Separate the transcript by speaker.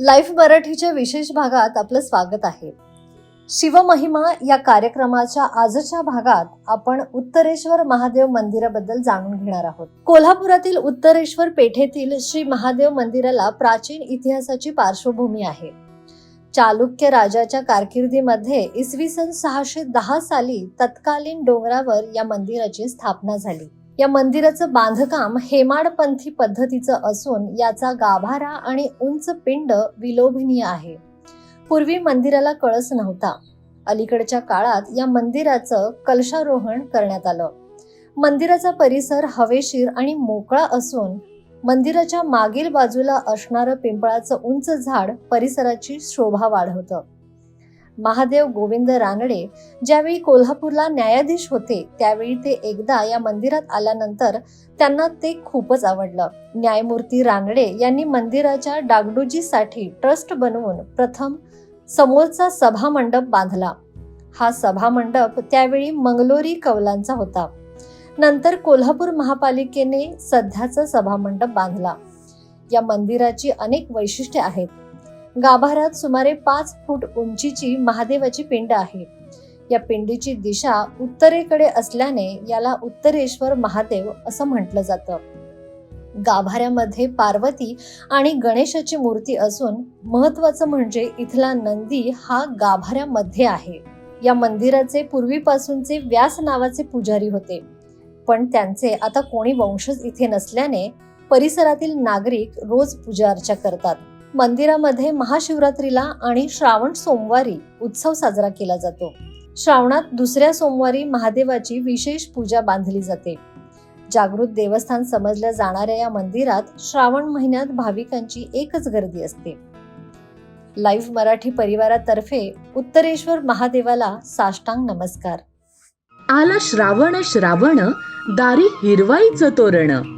Speaker 1: Life मराठीच्या विशेष भागात आपलं स्वागत आहे. शिवमहिमा या कार्यक्रमाच्या आजच्या भागात आपण उत्तरेश्वर महादेव मंदिराबद्दल जाणून घेणार आहोत. कोल्हापुरातील उत्तरेश्वर पेठेतील श्री महादेव मंदिराला प्राचीन इतिहासाची पार्श्वभूमी आहे. चालुक्य राजाच्या कारकिर्दीमध्ये इसवी सन सहाशे दहा साली तत्कालीन डोंगरावर या मंदिराची स्थापना झाली. या मंदिराचं बांधकाम हेमाडपंथी पद्धतीचं असून याचा गाभारा आणि उंच पिंड विलोभनीय आहे. पूर्वी मंदिराला कळस नव्हता. अलीकडच्या काळात या मंदिराचं कलशारोहण करण्यात आलं. मंदिराचा परिसर हवेशीर आणि मोकळा असून मंदिराच्या मागील बाजूला असणारं पिंपळाचं उंच झाड परिसराची शोभा वाढवतं. महादेव गोविंद रानडे ज्यावेळी कोल्हापूरला न्यायाधीश होते त्यावेळी ते एकदा या मंदिरात आल्यानंतर त्यांना ते खूपच आवडलं. न्यायमूर्ती रानडे यांनी मंदिराच्या डागडुजीसाठी ट्रस्ट बनवून प्रथम समोरचा सभामंडप बांधला. हा सभामंडप त्यावेळी मंगलोरी कौलांचा होता. नंतर कोल्हापूर महापालिकेने सध्याचा सभामंडप बांधला. या मंदिराची अनेक वैशिष्ट्ये आहेत. गाभाऱ्यात सुमारे पाच फूट उंचीची महादेवाची पिंड आहे. या पिंडीची दिशा उत्तरेकडे असल्याने याला उत्तरेश्वर महादेव असं म्हटलं जातं. गाभाऱ्यामध्ये पार्वती आणि गणेशाची मूर्ती असून महत्वाचं म्हणजे इथला नंदी हा गाभाऱ्यामध्ये आहे. या मंदिराचे पूर्वीपासूनचे व्यास नावाचे पुजारी होते. पण त्यांचे आता कोणी वंशज इथे नसल्याने परिसरातील नागरिक रोज पूजा अर्चा करतात. मंदिरामध्ये महाशिवरात्रीला आणि श्रावण सोमवारी उत्सव साजरा केला जातो. श्रावणात दुसऱ्या सोमवारी महादेवाची विशेष पूजा बांधली जाते. जागृत देवस्थान समजल्या जाणाऱ्या या मंदिरात श्रावण महिन्यात भाविकांची एकच गर्दी असते. लाईव्ह मराठी परिवारातर्फे उत्तरेश्वर महादेवाला साष्टांग नमस्कार.
Speaker 2: आला श्रावण श्रावण दारी हिरवाईचं तोरण.